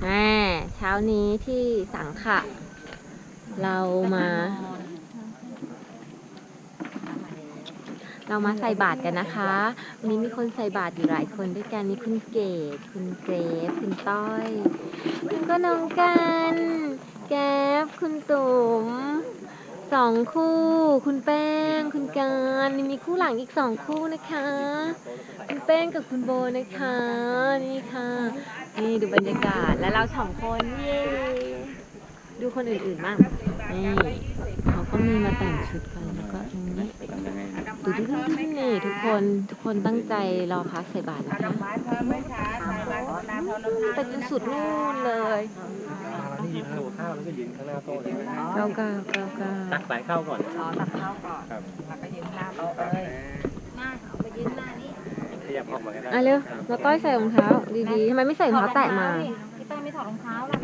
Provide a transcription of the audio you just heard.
แหมเช้านี้ที่สังขะ เรามา เรามาใส่บาตรกันนะคะวันนี้มีคนใส่บาตรอยู่หลายคนด้วยกันมีคุณเกดคุณเกรฟคุณต้อยแล้วก็น้องกันแก๊ฟคุณตุ๋มสองคู่ คุณแป้ง คุณการมีคู่หลังอีกสองคู่นะคะ คุณแป้งกับคุณโบนะคะนี่ค่ะ นี่ดูบรรยากาศแล้วเราสองคนเย้ดูคนอื่นๆบ้างนี่เขาก็มีมาแต่งชุดกันแล้วก็ตรงนี้ดูดูดูดูนี่ทุกคนทุกคนตั้งใจรอพระใส่บาตรนะคะไปจนสุดนู่นเลยที่ยืนข้างข้าวแล้วก็ยืนข้างหน้าโต๊ะเลยเก้าเก้าเก้าเก้าตักสายข้าวก่อนรอตักข้าวก่อนครับ อะเร็วเราต้อยใส่รองเท้าดีๆทำไมไม่ใส่รองเท้าแตะมา พี่ต้อยไม่ถอดรองเท้าล่ะ